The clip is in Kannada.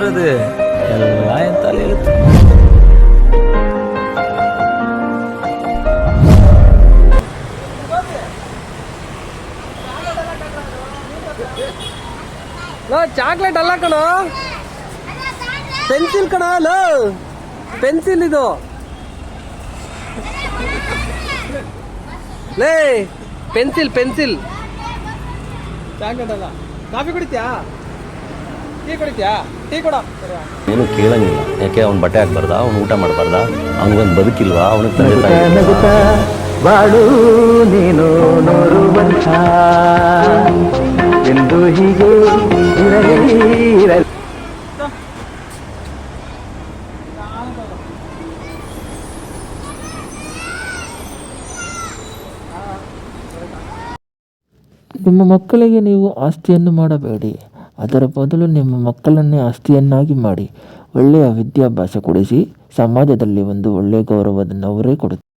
பண்றது எல்லாம் என் தலையெழுத்து ಲೋ ಚಾಕ್ಲೇಟ್ ಅಲ್ಲ ಕಣೋ ಪೆನ್ಸಿಲ್ ಕಣ ಲೋ ಪೆನ್ಸಿಲ್ ಇದು ಲೇ ಪೆನ್ಸಿಲ್ ಪೆನ್ಸಿಲ್ ಚಾಕ್ಲೇಟ್ ಅಲ್ಲ ಕಾಫಿ ಕುಡಿತ್ಯಾ ಟೀ ಕುಡಿತ್ಯಾ? ಟೀ ಕೊಡ. ಏನು ಕೇಳಂಗಿಲ್ಲ. ಯಾಕೆ ಅವ್ನು ಬಟ್ಟೆ ಹಾಕ್ಬಾರ್ದ? ಅವ್ನು ಊಟ ಮಾಡಬಾರ್ದ? ಅವ್ನಿಗೊಂದು ಬದುಕಿಲ್ವಾ? ಅವನಿಗೆ ತಂದೆ ತಾಯಿ ಬಾಳು ನೀನು ನೂರು ವರ್ಷ ಎಂದು ಹೀಗೆ ಇರಲಿ ಇರಲಿ. ನಿಮ್ಮ ಮಕ್ಕಳಿಗೆ ನೀವು ಆಸ್ತಿಯನ್ನು ಮಾಡಬೇಡಿ. ಅದರ ಬದಲು ನಿಮ್ಮ ಮಕ್ಕಳನ್ನೇ ಆಸ್ತಿಯನ್ನಾಗಿ ಮಾಡಿ ಒಳ್ಳೆಯ ವಿದ್ಯಾಭ್ಯಾಸ ಕೊಡಿಸಿ ಸಮಾಜದಲ್ಲಿ ಒಂದು ಒಳ್ಳೆಯ ಗೌರವವನ್ನು ಅವರೇ ಕೊಡುತ್ತಾರೆ